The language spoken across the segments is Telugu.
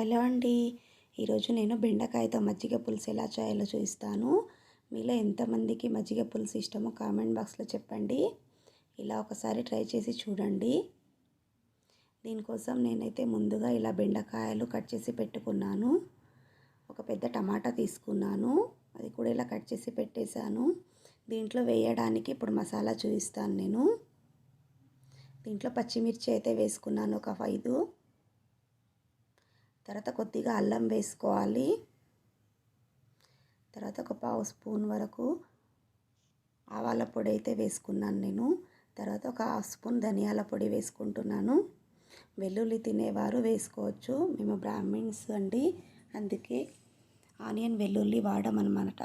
హలో అండి. ఈరోజు నేను బెండకాయతో మజ్జిగ పులుసు ఎలా చేయాలో చూపిస్తాను. మీలో ఎంతమందికి మజ్జిగ పులుసు ఇష్టమో కామెంట్ బాక్స్లో చెప్పండి. ఇలా ఒకసారి ట్రై చేసి చూడండి. దీనికోసం నేనైతే ముందుగా ఇలా బెండకాయలు కట్ చేసి పెట్టుకున్నాను. ఒక పెద్ద టమాటా తీసుకున్నాను. అది కూడా ఇలా కట్ చేసి పెట్టేశాను. దీంట్లో వేయడానికి ఇప్పుడు మసాలా చూపిస్తాను నేను. దీంట్లో పచ్చిమిర్చి అయితే వేసుకున్నాను ఒక ఐదు. తర్వాత కొద్దిగా అల్లం వేసుకోవాలి. తర్వాత ఒక పావు స్పూన్ వరకు ఆవాల పొడి అయితే వేసుకున్నాను నేను. తర్వాత ఒక హాఫ్ స్పూన్ ధనియాల పొడి వేసుకుంటున్నాను. వెల్లుల్లి తినేవారు వేసుకోవచ్చు. మేము బ్రాహ్మిన్స్ అండి. అందుకే ఆనియన్ వెల్లుల్లి వాడమనమాట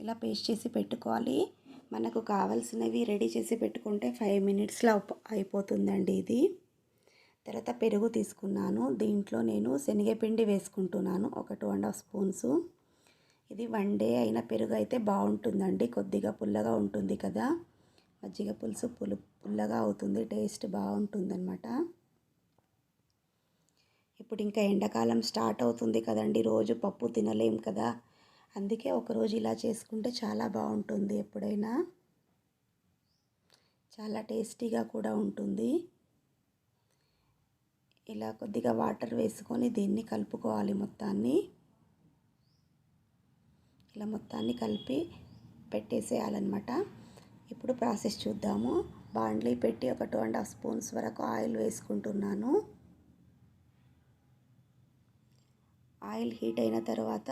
ఇలా పేస్ట్ చేసి పెట్టుకోవాలి. మనకు కావాల్సినవి రెడీ చేసి పెట్టుకుంటే ఫైవ్ మినిట్స్లో అయిపోతుందండి ఇది. తర్వాత పెరుగు తీసుకున్నాను. దీంట్లో నేను శనగపిండి వేసుకుంటున్నాను. ఒక టూ అండ్ హాఫ్ స్పూన్స్ ఇది వన్ డే అయిన పెరుగు అయితే బాగుంటుందండి. కొద్దిగా పుల్లగా ఉంటుంది కదా. మజ్జిగ పులుసు పులు పుల్లగా అవుతుంది. టేస్ట్ బాగుంటుందన్నమాట. ఇప్పుడు ఇంకా ఎండాకాలం స్టార్ట్ అవుతుంది కదండి. రోజు పప్పు తినలేం కదా. అందుకే ఒకరోజు ఇలా చేసుకుంటే చాలా బాగుంటుంది ఎప్పుడైనా. చాలా టేస్టీగా కూడా ఉంటుంది. ఇలా కొద్దిగా వాటర్ వేసుకొని దీన్ని కలుపుకోవాలి మొత్తాన్ని. ఇలా మొత్తాన్ని కలిపి పెట్టేసేయాలన్నమాట. ఇప్పుడు ప్రాసెస్ చూద్దాము. బాండ్లీ పెట్టి ఒక టూ అండ్ హాఫ్ స్పూన్స్ వరకు ఆయిల్ వేసుకుంటున్నాను. ఆయిల్ హీట్ అయిన తర్వాత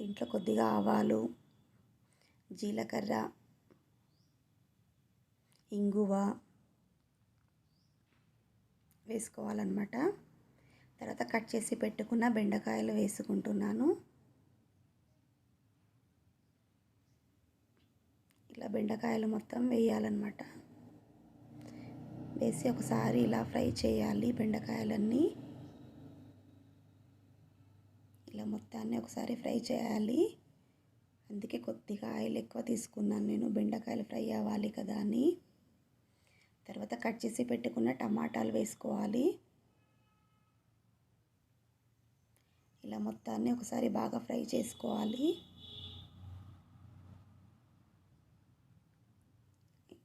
దీంట్లో కొద్దిగా ఆవాలు జీలకర్ర ఇంగువ వేసుకోవాలన్నమాట. తర్వాత కట్ చేసి పెట్టుకున్న బెండకాయలు వేసుకుంటున్నాను. ఇలా బెండకాయలు మొత్తం వేయాలన్నమాట. వేసి ఒకసారి ఇలా ఫ్రై చేయాలి బెండకాయలన్నీ. ఇలా మొత్తాన్ని ఒకసారి ఫ్రై చేయాలి. అందుకే కొద్దిగా ఆయిల్ ఎక్కువ తీసుకున్నాను నేను. బెండకాయలు ఫ్రై అవ్వాలి కదా అని. తర్వాత కట్ చేసి పెట్టుకున్న టమాటాలు వేసుకోవాలి. ఇలా మొత్తాన్ని ఒకసారి బాగా ఫ్రై చేసుకోవాలి.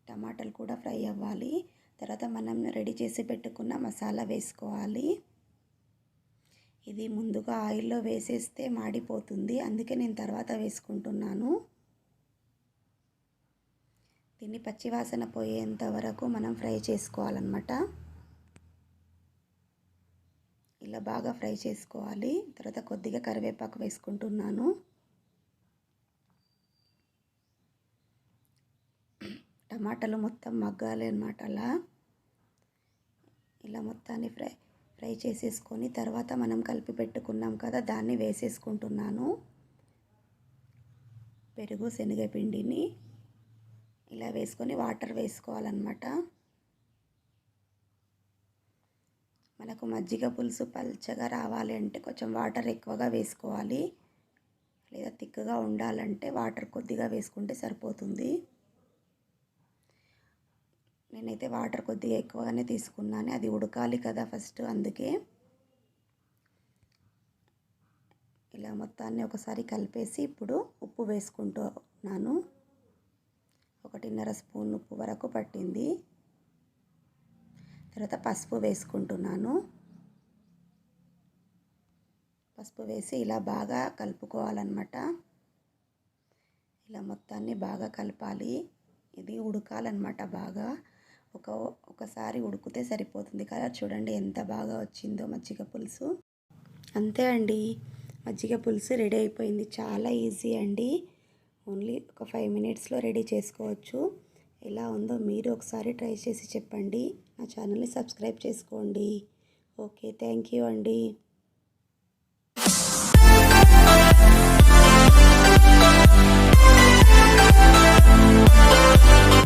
టమాటాలు కూడా ఫ్రై అవ్వాలి. తర్వాత మనం రెడీ చేసి పెట్టుకున్న మసాలా వేసుకోవాలి. ఇది ముందుగా ఆయిల్లో వేసేస్తే మాడిపోతుంది. అందుకే నేను తర్వాత వేసుకుంటున్నాను. దీన్ని పచ్చివాసన పోయేంత వరకు మనం ఫ్రై చేసుకోవాలన్నమాట. ఇలా బాగా ఫ్రై చేసుకోవాలి. తర్వాత కొద్దిగా కరివేపాకు వేసుకుంటున్నాను. టమాటాలు మొత్తం మగ్గాలి అనమాట అలా. ఇలా మొత్తాన్ని ఫ్రై ఫ్రై చేసేసుకొని తర్వాత మనం కలిపి పెట్టుకున్నాం కదా దాన్ని వేసేసుకుంటున్నాను. పెరుగు శనగపిండిని. ఇలా వేసుకొని వాటర్ వేసుకోవాలన్నమాట. మనకు మజ్జిగ పులుసు పల్చగా రావాలి అంటే కొంచెం వాటర్ ఎక్కువగా వేసుకోవాలి. లేదా తిక్కగా ఉండాలంటే వాటర్ కొద్దిగా వేసుకుంటే సరిపోతుంది. నేనైతే వాటర్ కొద్దిగా ఎక్కువగానే తీసుకున్నాను. అది ఉడకాలి కదా ఫస్ట్ అందుకే. ఇలా మొత్తాన్ని ఒకసారి కలిపేసి ఇప్పుడు ఉప్పు వేసుకుంటున్నాను. ఒకటిన్నర స్పూన్ ఉప్పు వరకు పట్టింది. తర్వాత పసుపు వేసుకుంటున్నాను. పసుపు వేసి ఇలా బాగా కలుపుకోవాలన్నమాట. ఇలా మొత్తాన్ని బాగా కలపాలి. ఇది ఉడకాలన్నమాట బాగా. ఒక ఒకసారి ఉడికితే సరిపోతుంది కదా. చూడండి ఎంత బాగా వచ్చిందో మజ్జిగ పులుసు. అంతే అండి. మజ్జిగ పులుసు రెడీ అయిపోయింది. చాలా ఈజీ అండి. ఓన్లీ ఒక ఫైవ్ మినిట్స్లో రెడీ చేసుకోవచ్చు. ఎలా ఉందో మీరు ఒకసారి ట్రై చేసి చెప్పండి. నా ఛానల్ని సబ్స్క్రైబ్ చేసుకోండి. ఓకే థ్యాంక్ యూ అండి.